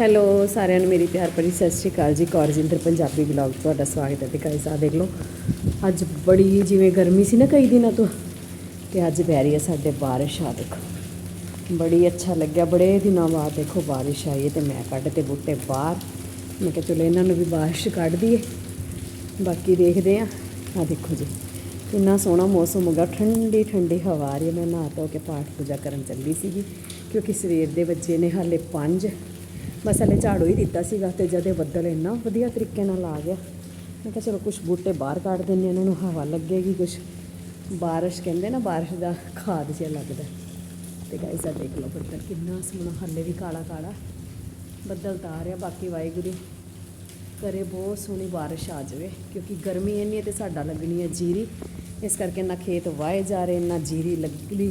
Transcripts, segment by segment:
Hello, ਸਾਰਿਆਂ ਨੂੰ ਮੇਰੀ ਪਿਆਰ ਭਰੀ ਸਤਿ ਸ਼੍ਰੀ ਅਕਾਲ ਜੀ। ਕੌਰਜਿੰਦਰ ਪੰਜਾਬੀ ਵਲੌਗ ਤੁਹਾਡਾ ਸਵਾਗਤ ਹੈ ਤੇ ਗਾਇਸ ਆ ਦੇਖ ਲਓ। ਅੱਜ ਬੜੀ ਜਿਵੇਂ ਗਰਮੀ ਸੀ ਨਾ ਕਈ ਦਿਨਾਂ ਤੋਂ, ਤੇ ਅੱਜ ਪੈ ਰਹੀ ਹੈ ਸਾਡੇ ਬਾਰਿਸ਼ ਆ ਦੇਖੋ। ਬੜੀ ਅੱਛਾ ਲੱਗਿਆ, ਬੜੇ ਦਿਨਾਂ ਬਾਅਦ ਦੇਖੋ ਬਾਰਿਸ਼ ਆਈ ਹੈ ਤੇ ਮੈਂ ਕੱਢ ਤੇ ਬੂਟੇ ਬਾਹਰ। ਮੈਂ ਕਿਹਾ ਚਲੋ ਇਹਨਾਂ ਨੂੰ ਵੀ ਬਾਰਿਸ਼ ਕੱਢ ਦਈਏ। ਬਾਕੀ ਦੇਖਦੇ ਆ ਆ ਦੇਖੋ ਜੀ, ਕਿੰਨਾ ਸੋਹਣਾ ਮੌਸਮ ਹੋ ਗਿਆ। ਠੰਡੀ ਠੰਡੀ ਹਵਾ ਆ ਰਹੀ ਹੈ। ਮੈਂ ਨਹਾ ਧੋ ਕੇ ਪਾਠ ਪੂਜਾ ਕਰਨ ਚੱਲੀ ਸੀਗੀ, ਕਿਉਂਕਿ ਸਵੇਰ ਦੇ ਬੱਚੇ ਨੇ ਹਾਲੇ 5 ਬਸ ਹਲੇ ਝਾੜੂ ਹੀ ਦਿੱਤਾ ਸੀਗਾ ਤੇ ਜਦੇ ਬੱਦਲ ਇੰਨਾ ਵਧੀਆ ਤਰੀਕੇ ਨਾਲ ਆ ਗਿਆ ਮੈਂ ਕਿਹਾ ਚਲੋ ਕੁਝ ਬੂਟੇ ਬਾਹਰ ਕੱਢ ਦਿੰਦੇ ਹਾਂ, ਇਹਨਾਂ ਨੂੰ ਹਵਾ ਲੱਗੇਗੀ ਕੁਝ ਬਾਰਿਸ਼ ਕਹਿੰਦੇ ਨਾ ਬਾਰਿਸ਼ ਦਾ ਖਾਦ ਜਿਹਾ ਲੱਗਦਾ। ਤੇ ਗਾਇਸ ਆ ਦੇਖ ਲਓ ਬੱਦਲ ਕਿੰਨਾ ਸੋਹਣਾ ਹਾਲੇ ਵੀ ਕਾਲਾ ਕਾਲਾ। ਬੱਦਲ ਤਾਂ ਆ ਰਿਹਾ ਬਾਕੀ ਵਾਹਿਗੁਰੂ ਕਰੇ ਬਹੁਤ ਸੋਹਣੀ ਬਾਰਿਸ਼ ਆ ਜਾਵੇ ਕਿਉਂਕਿ ਗਰਮੀ ਇੰਨੀ ਹੈ ਤੇ ਸਾਡਾ ਲੱਗਣੀ ਹੈ ਜੀਰੀ। ਇਸ ਕਰਕੇ ਨਾ ਖੇਤ ਵਾਏ ਜਾ ਰਹੇ ਨਾ ਜੀਰੀ ਲੱਗਣੀ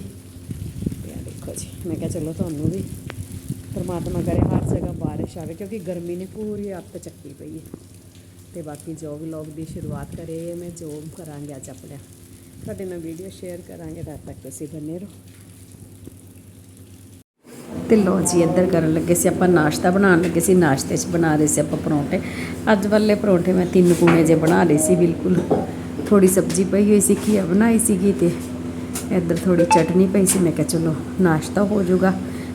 ਤੇ ਆ ਦੇਖੋ ਜੀ ਮੈਂ ਕਿਹਾ ਚਲੋ ਤੁਹਾਨੂੰ ਵੀ ਪਰਮਾਤਮਾ ਕਰੇ, ਹਰ ਜਗ੍ਹਾ ਬਾਰਿਸ਼ ਆਵੇ, ਕਿਉਂਕਿ ਗਰਮੀ ਨੇ ਪੂਰੀ ਅੱਤ ਚੱਕੀ ਪਈ ਹੈ। ਤੇ ਬਾਕੀ ਜੋਗ ਲੋਗ ਦੀ ਸ਼ੁਰੂਆਤ ਕਰੇ, ਮੈਂ ਜੋ ਕਰਾਂਗੇ ਅੱਜ ਆਪਣੇ। ਤੁਹਾਡੇ ਨਾਲ ਵੀਡੀਓ ਸ਼ੇਅਰ ਕਰਾਂਗੇ, ਤਦ ਤੱਕ ਤੁਸੀਂ ਬਨੇ ਰਹੋ। ਤੇ ਲੋ ਜੀ, ਇੱਧਰ ਕਰਨ ਲੱਗੇ ਸੀ ਆਪਾਂ, ਨਾਸ਼ਤਾ ਬਣਾਉਣ ਲੱਗੇ ਸੀ, ਨਾਸ਼ਤੇ 'ਚ ਬਣਾ ਰਹੇ ਸੀ ਆਪਾਂ ਪਰੌਂਠੇ। ਅੱਜ ਵਾਲੇ ਪਰੌਂਠੇ ਮੈਂ ਤਿੰਨ ਕੂਣੇ ਜੇ ਬਣਾ ਲਏ ਸੀ, ਬਿਲਕੁਲ ਥੋੜੀ ਸਬਜ਼ੀ ਪਈ ਹੋਈ ਸੀ ਘੀਆ ਬਣਾਈ ਸੀਗੀ ਤੇ ਇੱਧਰ ਥੋੜੀ ਚਟਨੀ ਪਈ ਸੀ, ਮੈਂ ਕਿਹਾ ਚਲੋ, ਨਾਸ਼ਤਾ ਹੋ ਜਾਊਗਾ।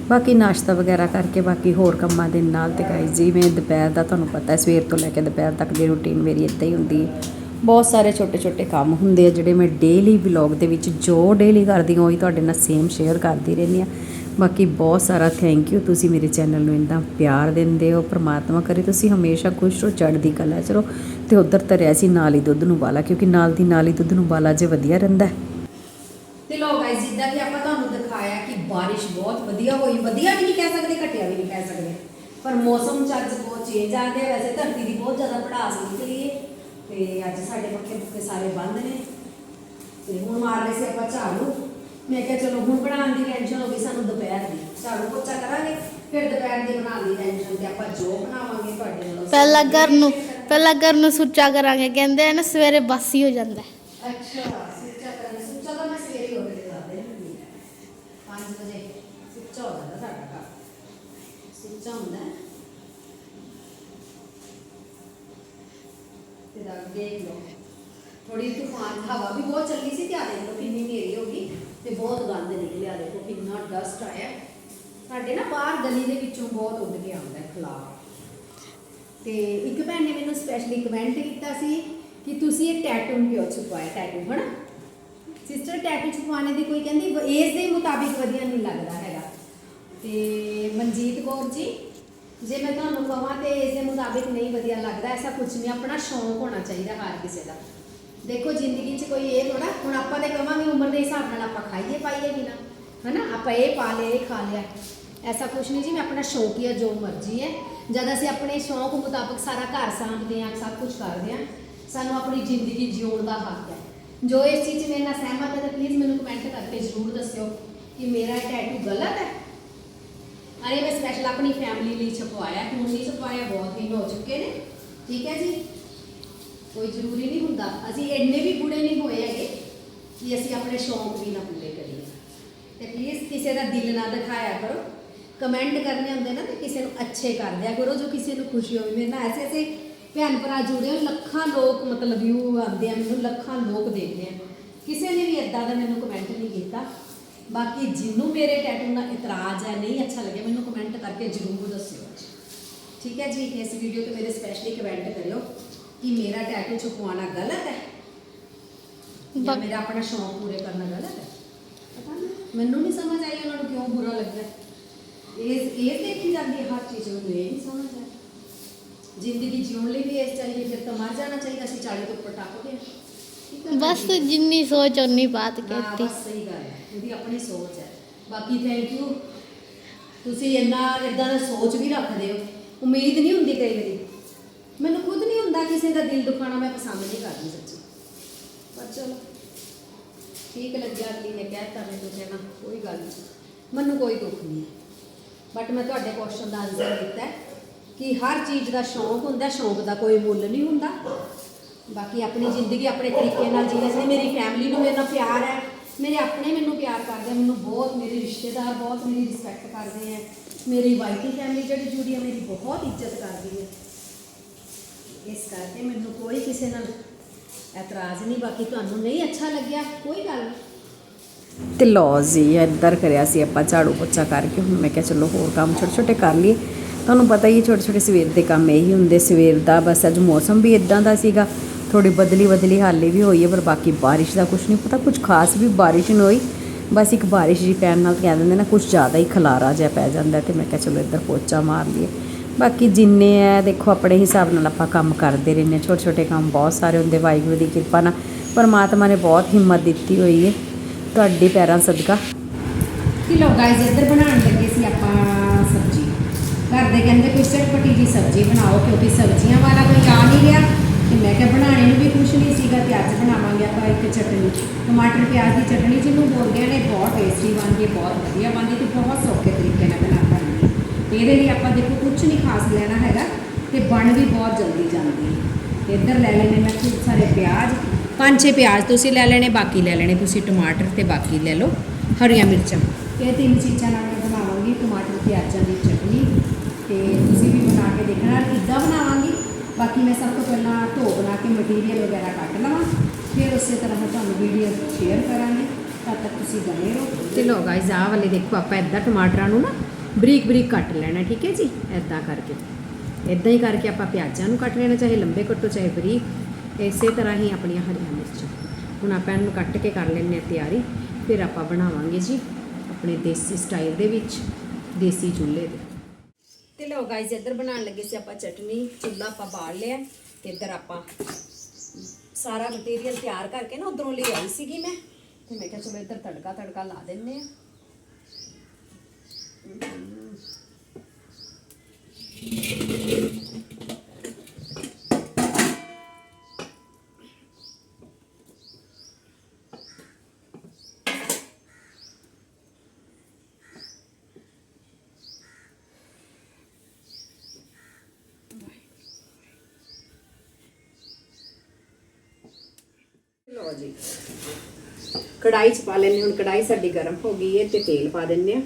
ਬਾਕੀ ਨਾਸ਼ਤਾ ਵਗੈਰਾ ਕਰਕੇ ਬਾਕੀ ਹੋਰ ਕੰਮਾਂ ਦੇ ਨਾਲ ਤੇ ਗਾਇਸ ਜਿਵੇਂ ਦੁਪਹਿਰ ਦਾ ਤੁਹਾਨੂੰ ਪਤਾ ਸਵੇਰ ਤੋਂ ਲੈ ਕੇ ਦੁਪਹਿਰ ਤੱਕ ਦੀ ਰੁਟੀਨ ਮੇਰੀ ਇੱਦਾਂ ਹੀ ਹੁੰਦੀ ਹੈ। ਬਹੁਤ ਸਾਰੇ ਛੋਟੇ ਛੋਟੇ ਕੰਮ ਹੁੰਦੇ ਆ ਜਿਹੜੇ ਮੈਂ ਡੇਲੀ ਵਲੌਗ ਦੇ ਵਿੱਚ ਜੋ ਡੇਲੀ ਕਰਦੀ ਹਾਂ, ਉਹੀ ਤੁਹਾਡੇ ਨਾਲ ਸੇਮ ਸ਼ੇਅਰ ਕਰਦੀ ਰਹਿੰਦੀ ਆ ਬਾਕੀ ਬਹੁਤ ਸਾਰਾ ਥੈਂਕ ਯੂ ਤੁਸੀਂ ਮੇਰੇ ਚੈਨਲ ਨੂੰ ਇੰਨਾ ਪਿਆਰ ਦਿੰਦੇ ਹੋ, ਪ੍ਰਮਾਤਮਾ ਕਰੇ ਤੁਸੀਂ ਹਮੇਸ਼ਾ ਖੁਸ਼ ਰਹੋ, ਚੜ੍ਹਦੀ ਕਲਾ ਚ ਰਹੋ ਤੇ ਉਧਰ ਧਰਿਆ ਸੀ ਨਾਲ ਹੀ ਦੁੱਧ ਨੂੰ ਬਾਲਾ, ਕਿਉਂਕਿ ਨਾਲ ਦੀ ਨਾਲ ਹੀ ਦੁੱਧ ਨੂੰ ਬਾਲਾ ਜੇ ਵਧੀਆ ਰਹਿੰਦਾ ਤੇ ਲੋ ਗਾਇਸ ਜਿੱਦਾਂ ਕਿ ਆਪਾਂ ਬਾਰਿਸ਼ ਬਹੁਤ ਵਧੀਆ ਹੋਈ। ਵਧੀਆ ਵੀ ਨਹੀਂ ਕਹਿ ਸਕਦੇ ਘਟਿਆ ਵੀ ਨਹੀਂ ਕਹਿ ਸਕਦੇ। ਪਰ ਮੌਸਮ ਚ ਅੱਜ ਬਹੁਤ ਚੇਂਜ ਆ ਗਿਆ। ਵੈਸੇ ਧਰਤੀ ਦੀ ਬਹੁਤ ਜ਼ਿਆਦਾ ਪੜਾਸ ਨਿਕਲੀ ਹੈ ਤੇ ਅੱਜ ਸਾਡੇ ਪੱਕੇ ਪੁੱਕੇ ਸਾਰੇ ਬੰਦ ਨੇ। ਤੇ ਹੁਣ ਮਾਰ ਰਹੇ ਸੀ ਆਪਾਂ ਝਾੜੂ। ਮੈਂ ਕਿਹਾ ਚਲੋ ਹੁਣ ਬਣਾਉਣ ਦੀ ਟੈਨਸ਼ਨ ਹੋ ਗਈ ਸਾਨੂੰ ਦੁਪਹਿਰ ਦੀ। ਝਾੜੂ ਪੋਚਾ ਕਰਾਂਗੇ। ਫਿਰ ਦੁਪਹਿਰ ਦੀ ਬਣਾਉਣ ਦੀ ਟੈਨਸ਼ਨ ਤੇ ਆਪਾਂ ਜੋ ਬਣਾਵਾਂਗੇ ਤੁਹਾਡੇ ਨਾਲ ਪਹਿਲਾਂ ਘਰ ਨੂੰ ਪਹਿਲਾਂ ਘਰ ਨੂੰ ਸੁੱਚਾ ਕਰਾਂਗੇ। ਕਹਿੰਦੇ ਆ ਨਾ ਸਵੇਰੇ ਬਾਸੀ ਹੋ ਜਾਂਦਾ। ਹੈ। ਅੱਛਾ ਸੁੱਚਾ ਕਰਾਂਗੇ ਸੁੱਚਾ ਤਾਂ ਮੈਂ ਸਵੇਰੇ ਹੀ ਉੱਠ ਕੇ ਕਰਦੇ ਹਾਂ 5 ਵਜੇ ਸੁੱਚਾ ਹੋ ਜਾਂਦਾ ਸਾਡਾ ਘਰ ਸੁੱਚਾ ਹੁੰਦਾ ਹੈ। ਤੇ ਦਾ ਦੇਖ ਲਓ ਥੋੜੀ ਤੂਫਾਨ ਹਵਾ ਵੀ ਬਹੁਤ ਚੱਲੀ ਸੀ ਤੇ ਆ ਦੇਖ ਲਓ ਕਿੰਨੀ ਹਨੇਰੀ ਹੋ ਗਈ ਤੇ ਬਹੁਤ ਗੰਦ ਨਿਕਲਿਆ ਦੇਖੋ ਕਿੰਨਾ ਡਸਟ ਆਇਆ ਸਾਡੇ ਨਾ ਬਾਹਰ ਗਲੀ ਦੇ ਵਿੱਚੋਂ ਬਹੁਤ ਉੱਡ ਕੇ ਆਉਂਦਾ ਹੈ ਖਲਾਰ ਤੇ ਇੱਕ ਭੈਣ ਨੇ ਮੈਨੂੰ ਸਪੈਸ਼ਲੀ ਕਮੈਂਟ ਕੀਤਾ ਸੀ ਕਿ ਤੁਸੀਂ ਇਹ ਟੈਟੂ ਕਿਉਂ ਛੁਪਾਇਆ ਟੈਟੂ ਹਨਾ ਸਿਸਟਰ ਟੈਟੂ ਛੁਪਾਉਣੇ ਦੀ ਕੋਈ ਕਹਿੰਦੀ ਏਜ ਦੇ ਮੁਤਾਬਿਕ ਵਧੀਆ ਨਹੀਂ ਲੱਗਦਾ ਹੈਗਾ ਤੇ ਮਨਜੀਤ ਕੌਰ ਜੀ, ਜੇ ਮੈਂ ਤੁਹਾਨੂੰ ਕਹਾਂ ਤੇ ਇਸ ਦੇ ਮੁਤਾਬਿਕ ਨਹੀਂ ਵਧੀਆ ਲੱਗਦਾ, ਐਸਾ ਕੁਝ ਨਹੀਂ, ਆਪਣਾ ਸ਼ੌਂਕ ਹੋਣਾ ਚਾਹੀਦਾ ਹਰ ਕਿਸੇ ਦਾ। ਦੇਖੋ, ਜ਼ਿੰਦਗੀ 'ਚ ਕੋਈ ਇਹ ਥੋੜਾ ਹੁਣ ਆਪਾਂ ਤੇ ਕਵਾਂਗੇ ਉਮਰ ਦੇ ਹਿਸਾਬ ਨਾਲ ਆਪਾਂ ਖਾਈਏ, ਪਾਈਏ ਵੀ ਨਾ। ਹਨਾ? ਆਪਾਂ ਇਹ ਪਾ ਲਿਆ, ਇਹ ਖਾ ਲਿਆ। ਐਸਾ ਕੁਝ ਨਹੀਂ ਜੀ, ਮੈਂ ਆਪਣਾ ਸ਼ੌਕ ਹੀ ਆ, ਜੋ ਮਰਜ਼ੀ ਹੈ। ਜਦ ਅਸੀਂ ਆਪਣੇ ਸ਼ੌਂਕ ਮੁਤਾਬਕ ਸਾਰਾ ਘਰ ਸਾਂਭਦੇ ਹਾਂ, ਸਭ ਕੁਝ ਕਰਦੇ ਹਾਂ, ਸਾਨੂੰ ਆਪਣੀ ਜ਼ਿੰਦਗੀ ਜਿਉਣ ਦਾ ਹੱਕ ਹੈ। ਜੋ ਇਸ ਚੀਜ਼ 'ਚ ਮੇਰੇ ਨਾਲ ਸਹਿਮਤ ਹੈ, ਤਾਂ ਪਲੀਜ਼ ਮੈਨੂੰ ਕਮੈਂਟ ਕਰਕੇ ਜ਼ਰੂਰ ਦੱਸਿਓ ਕਿ ਮੇਰਾ ਇਹ ਟੈਟੂ ਗਲਤ ਹੈ? ਅਰੇ ਮੈਂ ਸਪੈਸ਼ਲ ਆਪਣੀ ਫੈਮਿਲੀ ਲਈ ਛਪਵਾਇਆ ਹੁਣ ਨਹੀਂ ਛਪਵਾਇਆ, ਬਹੁਤ ਦਿਨ ਹੋ ਚੁੱਕੇ ਨੇ, ਠੀਕ ਹੈ ਜੀ? ਕੋਈ ਜ਼ਰੂਰੀ ਨਹੀਂ ਹੁੰਦਾ। ਅਸੀਂ ਇੰਨੇ ਵੀ ਬੁੜੇ ਨਹੀਂ ਹੋਏ ਹੈਗੇ ਕਿ ਅਸੀਂ ਆਪਣੇ ਸ਼ੌਂਕ ਵੀ ਨਾ ਪੂਰੇ ਕਰੀਏ। ਤੇ ਪਲੀਜ਼ ਕਿਸੇ ਦਾ ਦਿਲ ਨਾ ਦਿਖਾਇਆ ਕਰੋ। ਕਮੈਂਟ ਕਰਨੇ ਹੁੰਦੇ ਨਾ ਤੇ ਕਿਸੇ ਨੂੰ ਅੱਛੇ ਕਰ ਦਿਆ ਕਰੋ, ਜੋ ਕਿਸੇ ਨੂੰ ਖੁਸ਼ੀ ਹੋਵੇ। ਮੇਰੇ ਨਾਲ ਐਸੇ ਐਸੇ ਭੈਣ ਭਰਾ ਜੁੜੇ ਹੋ ਲੱਖਾਂ ਲੋਕ ਮਤਲਬ ਵਿਊ ਆਉਂਦੇ ਆ, ਮੈਨੂੰ ਲੱਖਾਂ ਲੋਕ ਦੇਖਦੇ ਆ। ਕਿਸੇ ਨੇ ਵੀ ਇਦਾਂ ਦਾ ਮੈਨੂੰ ਕਮੈਂਟ ਨਹੀਂ ਕੀਤਾ। ਬਾਕੀ ਜਿਹਨੂੰ ਮੇਰੇ ਟੈਟੂ ਨਾਲ ਇਤਰਾਜ਼ ਹੈ ਨਹੀਂ ਅੱਛਾ ਲੱਗਿਆ ਮੈਨੂੰ ਕਮੈਂਟ ਕਰਕੇ ਜ਼ਰੂਰ ਦੱਸਿਓ ਠੀਕ ਹੈ ਜੀ ਇਸ ਵੀਡੀਓ ਤੇ ਮੇਰੇ ਸਪੈਸ਼ਲੀ ਕਮੈਂਟ ਕਰਿਓ ਕਿ ਮੇਰਾ ਟੈਟੂ ਛੁਪਵਾਉਣਾ ਗਲਤ ਹੈ ਜਾਂ ਮੇਰਾ ਆਪਣਾ ਸ਼ੌਂਕ ਪੂਰੇ ਕਰਨਾ ਗਲਤ ਹੈ? ਪਤਾ ਨਹੀਂ ਮੈਨੂੰ ਨਹੀਂ ਸਮਝ ਆਈ ਉਹਨਾਂ ਨੂੰ ਕਿਉਂ ਬੁਰਾ ਲੱਗਿਆ ਇਹ ਇਹ ਦੇਖੀ ਜਾਂਦੀ ਹਰ ਚੀਜ਼ ਨੂੰ ਨਹੀਂ ਸਮਝ ਆਇਆ ਜ਼ਿੰਦਗੀ ਜਿਉਣ ਲਈ ਵੀ ਇਸ ਚਾਹੀਏ ਫਿਰ ਤਾਂ ਮਰ ਜਾਣਾ ਚਾਹੀਦਾ ਸੀ 40 ਤੋਂ ਉੱਪਰ ਟੱਪ ਗਏ ਬਸ ਜਿੰਨੀ ਸੋਚ ਉਨੀ ਬਾਤ ਹਾਂ, ਕਹਿਤੀ। ਬਸ ਸਹੀ ਗੱਲ ਹੈ ਉਹਦੀ ਆਪਣੀ ਸੋਚ ਹੈ। ਬਾਕੀ ਥੈਂਕ ਯੂ ਤੁਸੀਂ ਇੰਨਾ ਇਦਾਂ ਦਾ ਸੋਚ ਵੀ ਰੱਖਦੇ ਹੋ। ਉਮੀਦ ਨਹੀਂ ਹੁੰਦੀ ਕਈ ਵਾਰੀ। ਮੈਨੂੰ ਖੁਦ ਨਹੀਂ ਹੁੰਦਾ ਕਿਸੇ ਦਾ ਦਿਲ ਦੁਖਾਣਾ ਮੈਂ ਪਸੰਦ ਨਹੀਂ ਕਰਦੀ ਸੱਚੀ। ਪਰ ਚਲੋ ਠੀਕ ਲੱਗਿਆ ਅਗਲੀ ਨੇ ਕਹਿਤਾ ਮੈਂ ਕੁਝ ਨਾ ਕੋਈ ਗੱਲ ਨਹੀਂ। ਮੈਨੂੰ ਕੋਈ ਦੁੱਖ ਨਹੀਂ ਹੈ। ਬਟ ਮੈਂ ਤੁਹਾਡੇ ਕੁਐਸਚਨ ਦਾ ਆਨਸਰ ਦਿੱਤਾ ਹੈ ਕਿ ਹਰ ਚੀਜ਼ ਦਾ ਸ਼ੌਂਕ ਹੁੰਦਾ ਸ਼ੌਂਕ ਦਾ ਕੋਈ ਮੁੱਲ ਨਹੀਂ ਹੁੰਦਾ। ਬਾਕੀ ਆਪਣੀ ਜ਼ਿੰਦਗੀ ਆਪਣੇ ਤਰੀਕੇ ਨਾਲ ਜੀਣਾ ਚਾਹੀਦਾ ਮੇਰੀ ਫੈਮਿਲੀ ਨੂੰ ਮੇਰੇ ਨਾਲ ਪਿਆਰ ਹੈ। ਮੇਰੇ ਆਪਣੇ ਮੈਨੂੰ ਪਿਆਰ ਕਰਦੇ ਆ, ਮੈਨੂੰ ਬਹੁਤ ਮੇਰੇ ਰਿਸ਼ਤੇਦਾਰ ਬਹੁਤ ਮੇਰੀ ਰਿਸਪੈਕਟ ਕਰਦੇ ਆ। ਮੇਰੀ ਵਾਈਟੀ ਫੈਮਿਲੀ ਜਿਹੜੀ ਜੁੜੀ ਹੈ ਮੇਰੀ ਬਹੁਤ ਇੱਜ਼ਤ ਕਰਦੀ ਹੈ ਇਸ ਕਰਕੇ ਮੈਨੂੰ ਕੋਈ ਕਿਸੇ ਨਾਲ ਇਤਰਾਜ਼ ਨਹੀਂ, ਬਾਕੀ ਤੁਹਾਨੂੰ ਨਹੀਂ ਅੱਛਾ ਲੱਗਿਆ, ਕੋਈ ਗੱਲ ਤੇ ਲੋ ਜੀ, ਇੱਧਰ ਕਰਿਆ ਸੀ ਆਪਾਂ ਝਾੜੂ ਪੋਚਾ ਕਰਕੇ, ਹੁਣ ਮੈਂ ਕਿਹਾ ਚਲੋ ਹੋਰ ਕੰਮ ਛੋਟੇ ਛੋਟੇ ਕਰ ਲਈਏ। ਤੁਹਾਨੂੰ ਪਤਾ ਹੀ ਹੈ ਛੋਟੇ ਛੋਟੇ ਸਵੇਰ ਦੇ ਕੰਮ ਇਹੀ ਹੁੰਦੇ, ਸਵੇਰ ਦਾ ਬਸ ਅੱਜ ਮੌਸਮ ਵੀ ਇਦਾਂ ਦਾ ਸੀਗਾ। ਥੋੜੀ ਬਦਲੀ ਬਦਲੀ ਹਾਲੇ ਵੀ ਹੋਈ ਹੈ, ਪਰ ਬਾਕੀ ਬਾਰਿਸ਼ ਦਾ ਕੁਝ ਨਹੀਂ ਪਤਾ ਕੁਝ ਖਾਸ ਵੀ ਬਾਰਿਸ਼ ਨਹੀਂ ਹੋਈ। ਬਸ ਇੱਕ ਬਾਰਿਸ਼ ਜੀ ਪੈਣ ਨਾਲ ਕਹਿ ਦਿੰਦੇ ਨਾ ਕੁਝ ਜ਼ਿਆਦਾ ਹੀ ਖਲਾਰਾ ਜਿਹਾ ਪੈ ਜਾਂਦਾ ਤੇ ਮੈਂ ਕਿਹਾ ਚਲੋ ਇੱਧਰ ਪੋਚਾ ਮਾਰ ਲਈਏ। ਬਾਕੀ ਜਿੰਨੇ ਆ ਦੇਖੋ ਆਪਣੇ ਹਿਸਾਬ ਨਾਲ ਆਪਾਂ ਕੰਮ ਕਰਦੇ ਰਹਿੰਦੇ ਛੋਟੇ ਛੋਟੇ ਕੰਮ ਬਹੁਤ ਸਾਰੇ ਹੁੰਦੇ, ਵਾਹਿਗੁਰੂ ਦੀ ਕਿਰਪਾ ਨਾਲ। ਪਰਮਾਤਮਾ ਨੇ ਬਹੁਤ ਹਿੰਮਤ ਦਿੱਤੀ ਹੋਈ ਹੈ। ਤੁਹਾਡੇ ਪੈਰਾਂ ਸਦਕਾ। ਕਿ ਲੋ ਗਾਇਸ ਇੱਧਰ ਬਣਾਉਣ ਲੱਗੇ ਸੀ ਆਪਾਂ ਸਬਜ਼ੀ। ਘਰ ਦੇ ਕਹਿੰਦੇ ਕੋਈ ਚਟਪਟੀ ਜੀ ਸਬਜ਼ੀ ਬਣਾਓ, ਕਿਉਂਕਿ ਸਬਜ਼ੀਆਂ ਵਾਲਾ ਕੋਈ ਆ ਨਹੀਂ ਰਿਹਾ। ਮੈਂ ਕਿਹਾ ਬਣਾਉਣੇ ਨੂੰ ਵੀ ਕੁਛ ਨਹੀਂ ਸੀਗਾ ਤੇ ਅੱਜ ਬਣਾਵਾਂਗੇ ਆਪਾਂ ਇੱਕ ਚਟਨੀ। ਟਮਾਟਰ, ਪਿਆਜ਼ ਦੀ ਚਟਨੀ ਜਿਹਨੂੰ ਬੋਲਦੇ ਨੇ ਬਹੁਤ ਟੇਸਟੀ ਬਣਦੀ ਹੈ, ਬਹੁਤ ਵਧੀਆ ਬਣਦੀ ਤੇ ਬਹੁਤ ਸੌਖੇ ਤਰੀਕੇ ਨਾਲ ਬਣਾ ਪਾਉਂਦੀ ਤੇ ਇਹਦੇ ਲਈ ਆਪਾਂ ਦੇਖੋ ਕੁਛ ਨਹੀਂ ਖਾਸ ਲੈਣਾ ਹੈਗਾ ਤੇ ਬਣ ਵੀ ਬਹੁਤ ਜਲਦੀ ਜਾਂਦੀ ਹੈ। ਤੇ ਇੱਧਰ ਲੈ ਲੈਣੇ ਮੈਂ ਖੂਬ ਸਾਰੇ ਪਿਆਜ਼। ਪੰਜ ਛੇ ਪਿਆਜ਼ ਤੁਸੀਂ ਲੈ ਲੈਣੇ, ਬਾਕੀ ਲੈ ਲੈਣੇ। ਤੁਸੀਂ ਟਮਾਟਰ ਤੇ ਬਾਕੀ ਲੈ ਲਓ, ਹਰੀਆਂ ਮਿਰਚਾਂ। ਇਹ ਤਿੰਨ ਚੀਜ਼ਾਂ ਨਾਲ ਮੈਂ ਬਣਾਵਾਂਗੀ, ਟਮਾਟਰ, ਪਿਆਜ਼ਾਂ ਦੀ ਚਟਨੀ। ਤੇ ਤੁਸੀਂ ਵੀ ਬਣਾ ਕੇ ਦੇਖਣਾ, ਕਿੱਦਾਂ ਬਣਾਵਾਂਗੀ ਬਾਕੀ ਮੈਂ ਸਭ ਤੋਂ ਪਹਿਲਾਂ ਧੋ ਬਣਾ ਕੇ ਮਟੀਰੀਅਲ ਵਗੈਰਾ ਕੱਟ ਲਵਾਂ, ਫਿਰ ਉਸੇ ਤਰ੍ਹਾਂ ਤੁਹਾਨੂੰ ਵੀਡੀਓ ਸ਼ੇਅਰ ਕਰਾਂਗੇ, ਤਦ ਤੱਕ ਤੁਸੀਂ ਬਣੇ ਰਹੋ। ਤੇ ਲੋ ਗਾਇਜ਼ ਆਹ ਵਾਲੇ ਦੇਖੋ ਆਪਾਂ ਇੱਦਾਂ ਟਮਾਟਰਾਂ ਨੂੰ ਨਾ ਬਰੀਕ ਬਰੀਕ ਕੱਟ ਲੈਣਾ, ਠੀਕ ਹੈ ਜੀ? ਇੱਦਾਂ ਕਰਕੇ। ਇੱਦਾਂ ਹੀ ਕਰਕੇ ਆਪਾਂ ਪਿਆਜ਼ਾਂ ਨੂੰ ਕੱਟ ਲੈਣਾ, ਚਾਹੇ ਲੰਬੇ ਕੱਟੋ, ਚਾਹੇ ਬਰੀਕ। ਇਸੇ ਤਰ੍ਹਾਂ ਹੀ ਆਪਣੀਆਂ ਹਰੀਆਂ ਮਿਰਚਾਂ। ਹੁਣ ਆਪਾਂ ਇਹਨੂੰ ਕੱਟ ਕੇ ਕਰ ਲੈਂਦੇ ਹਾਂ ਤਿਆਰੀ। ਫਿਰ ਆਪਾਂ ਬਣਾਵਾਂਗੇ ਜੀ ਆਪਣੇ ਦੇਸੀ ਸਟਾਈਲ ਦੇ ਵਿੱਚ, ਦੇਸੀ ਚੁੱਲ੍ਹੇ ਦੇ। ਤੇ ਲੋ ਗਾਇਸ ਇੱਧਰ ਬਣਾਉਣ ਲੱਗੇ ਸੀ ਆਪਾਂ ਚਟਨੀ, ਚੁੱਲ੍ਹਾ ਆਪਾਂ ਬਾਲ ਲਿਆ ਤੇ ਇੱਧਰ ਆਪਾਂ ਸਾਰਾ ਮਟੀਰੀਅਲ ਤਿਆਰ ਕਰਕੇ ਨਾ ਉਧਰੋਂ ਲੈ ਆਈ ਸੀਗੀ ਮੈਂ। ਤੇ ਮੈਂ ਕਿਹਾ ਚਲੋ ਇੱਧਰ ਤੜਕਾ ਤੜਕਾ ਲਾ ਦਿੰਨੇ ਆ ਲੋ ਜੀ। ਕੜਾਈ ਚ ਪਾ ਲੈਣੇ ਹੁਣ ਕੜਾਈ ਸਾਡੀ ਗਰਮ ਹੋ ਗਈ ਹੈ ਤੇ ਤੇਲ ਪਾ ਦਿੰਨੇ ਆ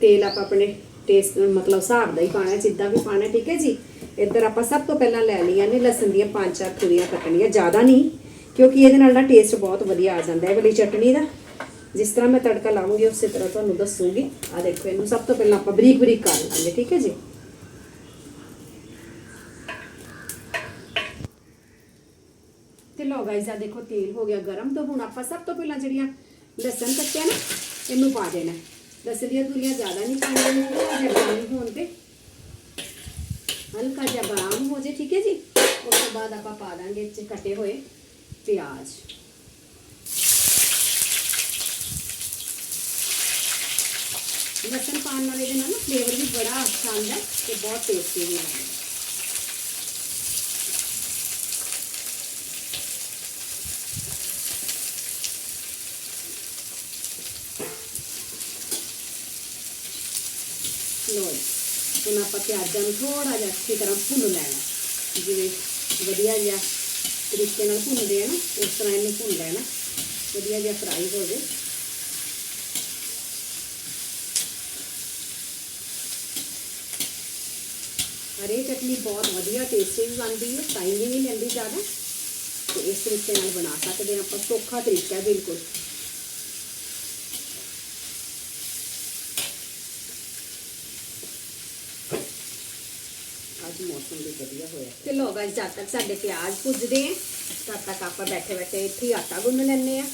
ਤੇਲ ਆਪਾਂ ਆਪਣੇ ਟੇਸਟ ਮਤਲਬ ਹਿਸਾਬ ਦਾ ਹੀ ਪਾਣਾ ਜਿੱਦਾਂ ਵੀ ਪਾਣਾ ਠੀਕ ਹੈ ਜੀ? ਇੱਧਰ ਆਪਾਂ ਸਭ ਤੋਂ ਪਹਿਲਾਂ ਲੈ ਲਈਆਂ ਨੇ ਲਸਣ ਦੀਆਂ ਪੰਜ ਚਾਰ ਖੁਰੀਆਂ ਕੱਟਣੀਆਂ, ਜ਼ਿਆਦਾ ਨਹੀਂ, ਕਿਉਂਕਿ ਇਹਦੇ ਨਾਲ ਨਾ ਟੇਸਟ ਬਹੁਤ ਵਧੀਆ ਆ ਜਾਂਦਾ ਹੈ ਵਾਲੀ ਚਟਨੀ ਦਾ। ਜਿਸ ਤਰ੍ਹਾਂ ਮੈਂ ਤੜਕਾ ਲਾਉਂਗੀ, ਉਸੇ ਤਰ੍ਹਾਂ ਤੁਹਾਨੂੰ ਦੱਸੂਗੀ। ਆ ਦੇਖੋ, ਇਹਨੂੰ ਸਭ ਤੋਂ ਪਹਿਲਾਂ ਆਪਾਂ ਬਰੀਕ ਬਰੀਕ ਕਰ ਲਾਂਗੇ, ਠੀਕ ਹੈ ਜੀ? ਤੇ ਲੋ ਗਾਇਸ ਆ ਦੇਖੋ ਤੇਲ ਹੋ ਗਿਆ, ਗਰਮ ਤਾਂ ਹੁਣ ਆਪਾਂ ਸਭ ਤੋਂ ਪਹਿਲਾਂ ਜਿਹੜੀਆਂ ਲਸਣ ਕੱਟਿਆ ਨਾ, ਇਹਨੂੰ ਪਾ ਦੇਣਾ। ਲਸਣ ਦੀਆਂ ਤੁਰੀਆਂ ਜ਼ਿਆਦਾ ਨਹੀਂ ਪਾਉਣੀਆਂ ਥੋੜਾ ਜਿਹਾ ਬਰਾਊਨ ਹੋਣ ਤੇ ਹਲਕਾ ਜਿਹਾ ਬਰਾਊਨ ਹੋ ਜੇ, ਠੀਕ ਹੈ ਜੀ? ਉਸ ਤੋਂ ਬਾਅਦ ਆਪਾਂ ਪਾ ਦਾਂਗੇ ਇਹ 'ਚ ਕੱਟੇ ਹੋਏ ਪਿਆਜ਼। ਲਸਣ ਪਾਉਣ ਨਾਲ ਇਹਦੇ ਨਾਲ ਨਾ ਫਲੇਵਰ ਵੀ ਬੜਾ ਅੱਛਾ ਆਉਂਦਾ ਹੈ ਤੇ ਬਹੁਤ ਟੇਸਟੀ ਵੀ ਲੱਗਦਾ ਹੈ ਲੋ ਜੀ ਹੁਣ ਆਪਾਂ ਪਿਆਜ਼ਾਂ ਨੂੰ ਥੋੜਾ ਜਿਹਾ ਅੱਛੀ ਤਰ੍ਹਾਂ ਭੁੰਨ ਲੈਣਾ ਜਿਵੇਂ ਵਧੀਆ ਜਿਹਾ ਤਰੀਕੇ ਨਾਲ ਭੁੰਨਦੇ ਆ ਨਾ ਉਸ ਤਰ੍ਹਾਂ ਇਹਨੂੰ ਭੁੰਨ ਲੈਣਾ ਵਧੀਆ ਜਿਹਾ ਫਰਾਈ ਹੋ ਜਾਏ ਹਰੇ ਚਟਨੀ ਬਹੁਤ ਵਧੀਆ ਟੇਸਟੀ ਵੀ ਬਣਦੀ ਹੈ ਟਾਈਮ ਵੀ ਨਹੀਂ ਲੈਂਦੀ ਜ਼ਿਆਦਾ ਤੇ ਇਸ ਤਰੀਕੇ ਨਾਲ ਬਣਾ ਸਕਦੇ ਹਾਂ ਆਪਾਂ ਸੌਖਾ ਤਰੀਕਾ ਹੈ ਬਿਲਕੁਲ ਅੱਜ ਵਧੀਆ ਹੋਇਆ ਤੇ ਲੋ ਗਾਇਸ, ਜਦ ਤੱਕ ਸਾਡੇ ਪਿਆਜ਼ ਭੁੱਜਦੇ ਆ, ਤਦ ਤੱਕ ਆਪਾਂ ਬੈਠੇ ਬੈਠੇ ਇੱਥੇ ਹੀ ਆਟਾ ਗੁੰਨ ਲੈਂਦੇ ਆ।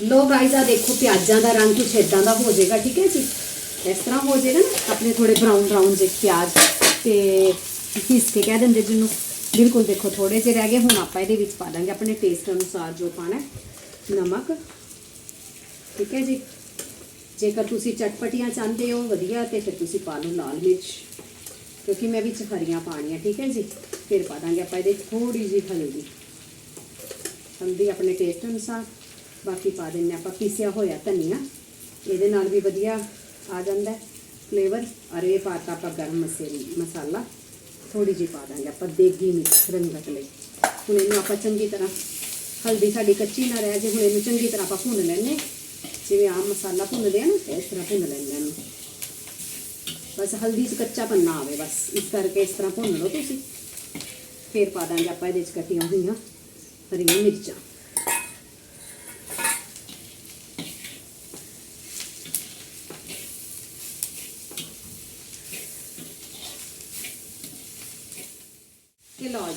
ਲੋ ਗਾਇਸ ਆ ਦੇਖੋ ਪਿਆਜ਼ਾਂ ਦਾ ਰੰਗ ਕੁਛ ਇਦਾਂ ਦਾ ਹੋ ਜਾਏਗਾ, ਠੀਕ ਹੈ ਜੀ? ਇਸ ਤਰ੍ਹਾਂ ਹੋ ਜਾਏਗਾ ਨਾ, ਆਪਣੇ ਥੋੜੇ ਬਰਾਊਨ ਬਰਾਊਨ ਜਿਹੇ ਪਿਆਜ਼ ਤੇ ਪੀਸ ਕੇ ਕਹਿ ਦਿੰਦੇ ਜਿਹਨੂੰ। ਬਿਲਕੁਲ ਦੇਖੋ ਥੋੜੇ ਜਿਹੇ ਰਹਿ ਗਏ, ਹੁਣ ਆਪਾਂ ਇਹਦੇ ਵਿੱਚ ਪਾ ਦਾਂਗੇ ਆਪਣੇ ਟੇਸਟ ਅਨੁਸਾਰ ਜੋ ਪਾਣਾ ਨਮਕ। ਠੀਕ ਹੈ ਜੀ? ਜੇਕਰ ਤੁਸੀਂ ਚਟਪਟੀਆਂ ਚਾਹੁੰਦੇ ਹੋ, ਵਧੀਆ, ਤੇ ਫਿਰ ਤੁਸੀਂ ਪਾ ਲਓ ਲਾਲ ਮਿਰਚ, ਕਿਉਂਕਿ ਮੈਂ ਵਿੱਚ ਹਰੀਆਂ ਪਾਣੀਆਂ ਠੀਕ ਹੈ ਜੀ? ਫਿਰ ਪਾ ਦਾਂਗੇ ਆਪਾਂ ਇਹਦੇ 'ਚ ਥੋੜੀ ਜਿਹੀ ਹਲਦੀ। ਹਲਦੀ ਆਪਣੇ ਟੇਸਟ ਅਨੁਸਾਰ? ਬਾਕੀ ਪਾ ਦਿੰਨੇ ਆਪਾਂ ਪੀਸਿਆ ਹੋਇਆ ਧਨੀਆ, ਇਹਦੇ ਨਾਲ ਵੀ ਵਧੀਆ ਆ ਜਾਂਦਾ ਫਲੇਵਰ ਔਰ ਇਹ ਪਾਤਾ ਆਪਾਂ ਗਰਮ ਮਸਾਲਾ ਮਸਾਲਾ। ਥੋੜੀ ਜਿਹੀ ਪਾ ਦਾਂਗੇ ਆਪਾਂ ਦੇਗੀ ਮਿਰਚ, ਰੰਗਤ ਲਈ। ਹੁਣ ਇਹਨੂੰ ਆਪਾਂ ਚੰਗੀ ਤਰ੍ਹਾਂ, ਹਲਦੀ ਸਾਡੀ ਕੱਚੀ ਨਾ ਰਹਿ ਜੇ, ਹੁਣ ਇਹਨੂੰ ਚੰਗੀ ਤਰ੍ਹਾਂ ਆਪਾਂ ਭੁੰਨ ਲੈਣੇ ਜਿਵੇਂ ਆਮ ਮਸਾਲਾ ਭੁੰਨਦੇ ਆ ਨਾ ਇਸ ਤਰ੍ਹਾਂ ਭੁੰਨ ਲੈਂਦੇ ਇਹਨੂੰ। ਬਸ ਹਲਦੀ 'ਚ ਕੱਚਾ ਪੰਨਾ ਆਵੇ ਬਸ। ਇਸ ਕਰਕੇ ਇਸ ਤਰ੍ਹਾਂ ਭੁੰਨ ਲਓ ਤੁਸੀਂ। ਫਿਰ ਪਾ ਦਾਂਗੇ ਆਪਾਂ ਇਹਦੇ 'ਚ ਕੱਟੀਆਂ ਹੋਈਆਂ ਹਰੀਆਂ ਮਿਰਚਾਂ।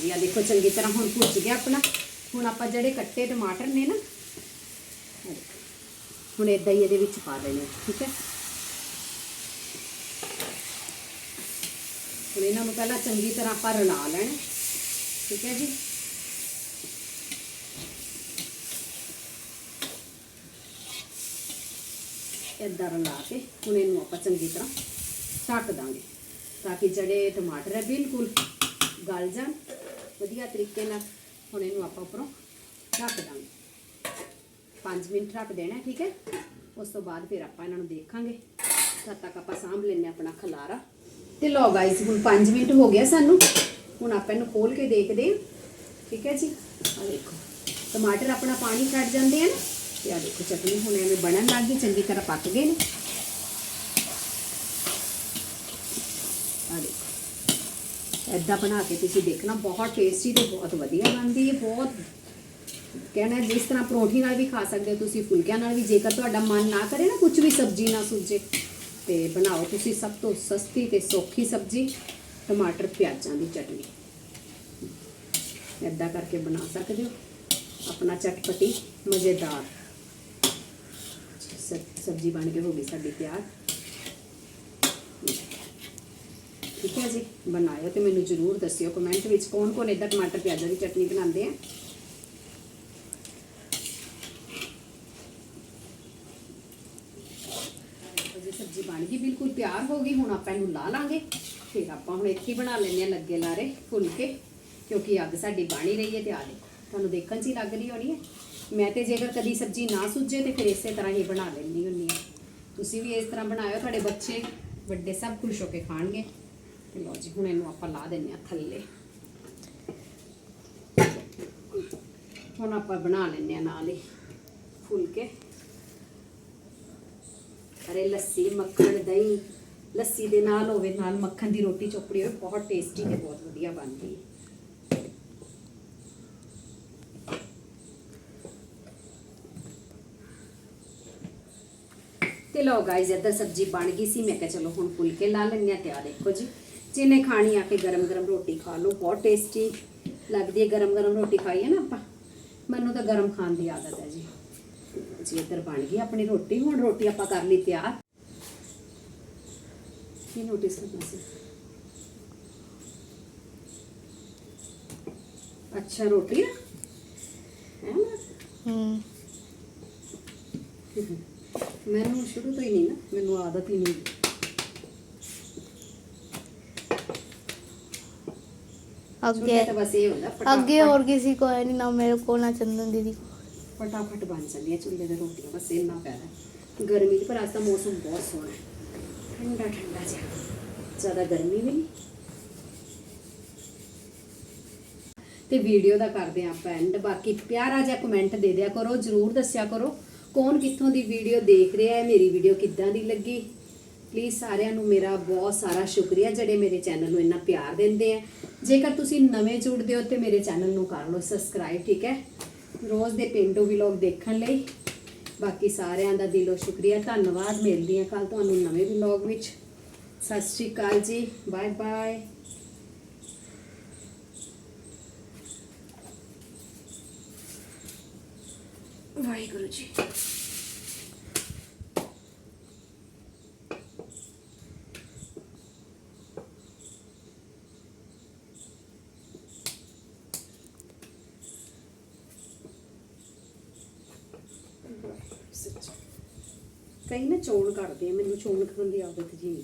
ਤੇ ਦੇਖੋ ਚੰਗੀ ਤਰ੍ਹਾਂ ਹੁਣ ਭੁੱਜ ਗਿਆ ਆਪਣਾ। ਹੁਣ ਆਪਾਂ ਜਿਹੜੇ ਕੱਟੇ ਟਮਾਟਰ ਨੇ ਨਾ, ਹੁਣ ਇਦਾਂ ਹੀ ਇਹਦੇ ਵਿੱਚ ਪਾ ਦੇਣੇ, ਠੀਕ ਹੈ? ਹੁਣ ਇਹਨਾਂ ਨੂੰ ਪਹਿਲਾਂ ਚੰਗੀ ਤਰ੍ਹਾਂ ਆਪਾਂ ਰਲਾ ਲੈਣਾ, ਠੀਕ ਹੈ ਜੀ? ਏਦਾਂ ਰਲਾ ਕੇ ਹੁਣ ਇਹਨੂੰ ਆਪਾਂ ਚੰਗੀ ਤਰ੍ਹਾਂ ਢੱਕ ਦਾਂਗੇ, ਤਾਂ ਕਿ ਜਿਹੜੇ ਟਮਾਟਰ ਹੈ, ਬਿਲਕੁਲ ਗਲ ਜਾਣ। ਵਧੀਆ ਤਰੀਕੇ ਨਾਲ ਹੁਣ ਇਹਨੂੰ ਆਪਾਂ ਉੱਪਰੋਂ ਢੱਕ ਦਾਂਗੇ। 5 ਮਿੰਟ ਰੱਖ ਦੇਣਾ, ਠੀਕ ਹੈ? ਉਸ ਤੋਂ ਬਾਅਦ ਫਿਰ ਆਪਾਂ ਇਹਨਾਂ ਨੂੰ ਦੇਖਾਂਗੇ। ਤਦ ਤੱਕ ਆਪਾਂ ਸਾਂਭ ਲੈਣੇ ਆਪਣਾ ਖਲਾਰਾ। ਤੇ ਲਓ ਗਾਇਸ ਹੁਣ 5 ਮਿੰਟ ਹੋ ਗਿਆ ਸਾਨੂੰ। ਹੁਣ ਆਪਾਂ ਇਹਨੂੰ ਖੋਲ ਕੇ ਦੇਖਦੇ ਹਾਂ। ਠੀਕ ਹੈ ਜੀ? ਆ ਦੇਖੋ, ਟਮਾਟਰ ਆਪਣਾ ਪਾਣੀ ਛੱਡ ਜਾਂਦੇ ਆ ਨਾ। ਤੇ ਆ ਦੇਖੋ, ਚਟਨੀ ਹੁਣ ਐਵੇਂ ਬਣਨ ਲੱਗ ਗਈ, ਚੰਗੀ ਤਰ੍ਹਾਂ ਪੱਕ ਗਏ ਨੇ ਆ ਦੇਖੋ ਐਦਾਂ ਬਣਾ ਕੇ ਤੁਸੀਂ ਦੇਖਣਾ, ਬਹੁਤ ਟੇਸਟੀ ਤੇ ਬਹੁਤ ਵਧੀਆ ਬਣਦੀ ਹੈ, ਬਹੁਤ ਕਹਿਣਾ ਜਿਸ ਤਰ੍ਹਾਂ ਪਰੌਂਠੀ ਨਾਲ ਵੀ ਖਾ ਸਕਦੇ ਹੋ ਤੁਸੀਂ, ਫੁਲਕਿਆਂ ਨਾਲ ਵੀ, ਜੇਕਰ ਤੁਹਾਡਾ ਮਨ ਨਾ ਕਰੇ ਨਾ ਕੁਝ ਵੀ ਸਬਜ਼ੀ ਨਾ ਸੁੱਜੇ, ਤੇ ਬਣਾਓ ਤੁਸੀਂ ਸਭ ਤੋਂ ਸਸਤੀ ਤੇ ਸੌਖੀ ਸਬਜ਼ੀ, ਟਮਾਟਰ ਪਿਆਜ਼ਾਂ ਦੀ ਚਟਨੀ। ਐਦਾਂ ਕਰਕੇ ਬਣਾ ਸਕਦੇ ਹੋ, ਆਪਣਾ ਚਟਪਟੀ ਮਜ਼ੇਦਾਰ। ਸਬਜ਼ੀ ਬਣ ਕੇ ਹੋ ਗਈ ਸਾਡੀ ਤਿਆਰ। ਠੀਕ ਹੈ ਜੀ? ਬਣਾਇਓ ਤੇ ਮੈਨੂੰ ਜਰੂਰ ਦੱਸਿਓ ਕਮੈਂਟ ਵਿੱਚ ਕੌਣ ਕੌਣ ਇਦਾਂ ਟਮਾਟਰ, ਪਿਆਜ਼ਾਂ ਦੀ ਚਟਨੀ ਬਣਾਉਂਦੇ ਆ। ਸਬਜ਼ੀ ਬਣ ਗਈ, ਬਿਲਕੁਲ ਤਿਆਰ ਹੋ ਗਈ, ਹੁਣ ਆਪਾਂ ਇਹਨੂੰ ਲਾ ਲਾਂਗੇ। ਫਿਰ ਆਪਾਂ ਹੁਣ ਇੱਥੇ ਹੀ ਬਣਾ ਲੈਂਦੇ ਆ ਲੱਗੇ ਲਾਰੇ ਫੁਲਕੇ, ਕਿਉਂਕਿ ਅੱਗ ਸਾਡੀ ਬਣ ਹੀ ਰਹੀ ਹੈ ਤੇ ਆ ਦੇਖੋ, ਤੁਹਾਨੂੰ ਦੇਖਣ 'ਚ ਹੀ ਲੱਗ ਰਹੀ ਹੋਣੀ ਹੈ। ਮੈਂ ਤੇ ਜੇਕਰ ਕਦੀ ਸਬਜ਼ੀ ਨਾ ਸੁੱਜੇ ਤੇ ਫਿਰ ਇਸੇ ਤਰ੍ਹਾਂ ਹੀ ਬਣਾ ਲੈਂਦੀ ਹੁੰਦੀ ਹਾਂ। ਤੁਸੀਂ ਵੀ ਇਸ ਤਰ੍ਹਾਂ ਬਣਾਇਓ, ਤੁਹਾਡੇ ਬੱਚੇ ਵੱਡੇ ਸਭ ਖੁਸ਼ ਹੋ ਕੇ ਖਾਣਗੇ। ਲਓ ਜੀ, ਹੁਣ ਇਹਨੂੰ ਆਪਾਂ ਲਾ ਦਿੰਨੇ ਆ ਥੱਲੇ। ਹੁਣ ਆਪਾਂ ਬਣਾ ਲੈਂਦੇ ਆ ਨਾਲ ਹੀ ਫੁਲਕੇ। ਅਰੇ ਲੱਸੀ, ਮੱਖਣ, ਦਹੀਂ, ਲੱਸੀ ਦੇ ਨਾਲ ਹੋਵੇ, ਨਾਲ ਮੱਖਣ ਦੀ ਰੋਟੀ, ਚੋਪੜੀ ਹੋਵੇ, ਬਹੁਤ ਟੇਸਟੀ ਤੇ ਬਹੁਤ ਵਧੀਆ ਬਣਦੀ ਹੈ। ਤੇ ਲਓ ਗਾਇਜ਼ ਇੱਧਰ ਸਬਜ਼ੀ ਬਣ ਗਈ ਸੀ, ਮੈਂ ਕਿਹਾ ਚਲੋ ਹੁਣ ਫੁਲਕੇ ਲਾ ਲੈਂਦੇ ਆ ਤੇ ਆ ਦੇਖੋ ਜੀ। ਜਿਹਨੇ ਖਾਣੀ ਆ ਕੇ ਗਰਮ ਗਰਮ ਰੋਟੀ ਖਾ ਲਓ ਬਹੁਤ ਟੇਸਟੀ ਲੱਗਦੀ ਹੈ ਗਰਮ ਗਰਮ ਰੋਟੀ ਖਾਈਏ ਨਾ ਆਪਾਂ। ਮੈਨੂੰ ਤਾਂ ਗਰਮ ਖਾਣ ਦੀ ਆਦਤ ਹੈ ਜੀ। ਜੀ ਇੱਧਰ ਬਣ ਗਈ ਆਪਣੀ ਰੋਟੀ ਹੁਣ ਰੋਟੀ ਆਪਾਂ ਕਰ ਲਈ ਤਿਆਰ। ਕੀ ਨੋਟਿਸ ਕਰਨਾ ਸੀ? ਅੱਛਾ ਰੋਟੀ ਹੈ? ਹੂੰ। ਮੈਨੂੰ ਸ਼ੁਰੂ ਤੋਂ ਹੀ ਨਹੀਂ ਨਾ ਮੈਨੂੰ ਆਦਤ ਹੀ ਨਹੀਂ। ਅੱਗੇ ਛੋਟੇ ਤਾਂ ਬਸ ਇਹ ਹੁੰਦਾ ਫਟਾਫਟ ਅੱਗੇ ਹੋਰ ਕਿਸੇ ਕੋ ਹੈ ਨਹੀਂ ਨਾ ਮੇਰੇ ਕੋ ਨਾ ਚੰਦਨ ਦੀਦੀ। ਫਟਾਫਟ ਬਣ ਜਾਂਦੀਆਂ ਚੁੱਲ੍ਹੇ ਦੇ ਰੋਟੀਆਂ ਬਸ ਇੰਨਾ ਪੈਦਾ ਗਰਮੀ ਦੀ ਪਰ ਅੱਜ ਦਾ ਮੌਸਮ ਬਹੁਤ ਸੋਹਣਾ ਹੈ। ਠੰਡਾ ਠੰਡਾ ਜਿਹਾ। ਜ਼ਿਆਦਾ ਗਰਮੀ ਵੀ ਨਹੀਂ। ਤੇ ਵੀਡੀਓ ਦਾ ਕਰਦੇ ਹਾਂ ਆਪਾਂ ਐਂਡ ਬਾਕੀ ਪਿਆਰਾ ਜਿਹਾ ਕਮੈਂਟ ਦੇ ਦਿਆ ਕਰੋ ਜਰੂਰ ਦੱਸਿਆ ਕਰੋ। ਕੌਣ ਕਿੱਥੋਂ ਦੀ ਵੀਡੀਓ ਦੇਖ ਰਿਹਾ ਹੈ ਮੇਰੀ ਵੀਡੀਓ ਕਿੱਦਾਂ ਦੀ ਲੱਗੀ? ਪਲੀਜ਼ ਸਾਰਿਆਂ ਨੂੰ ਮੇਰਾ ਬਹੁਤ ਸਾਰਾ ਸ਼ੁਕਰੀਆ, ਜਿਹੜੇ ਮੇਰੇ ਚੈਨਲ ਨੂੰ ਇੰਨਾ ਪਿਆਰ ਦਿੰਦੇ ਆ। ਜੇਕਰ ਤੁਸੀਂ ਨਵੇਂ ਜੁੜਦੇ ਹੋ ਤੇ ਮੇਰੇ ਚੈਨਲ ਨੂੰ ਕਰ ਲਓ ਸਬਸਕ੍ਰਾਈਬ, ਠੀਕ ਹੈ? ਰੋਜ਼ ਦੇ ਪਿੰਡੂ ਵਲੌਗ ਦੇਖਣ ਲਈ। ਬਾਕੀ ਸਾਰਿਆਂ ਦਾ ਦਿਲੋਂ ਸ਼ੁਕਰੀਆ। ਧੰਨਵਾਦ, ਮਿਲਦੀ ਹਾਂ ਕੱਲ ਤੁਹਾਨੂੰ ਨਵੇਂ ਵਲੌਗ ਵਿੱਚ। ਸਤਿ ਸ਼੍ਰੀ ਅਕਾਲ ਜੀ। Bye bye. ਵਾਹਿਗੁਰੂ ਜੀ। ਚੋਣ ਕਰਦੇ ਆ ਮੈਨੂੰ ਚੋਣ ਕਰਨ ਦੀ ਆਦਤ ਜੀ ਨਹੀਂ।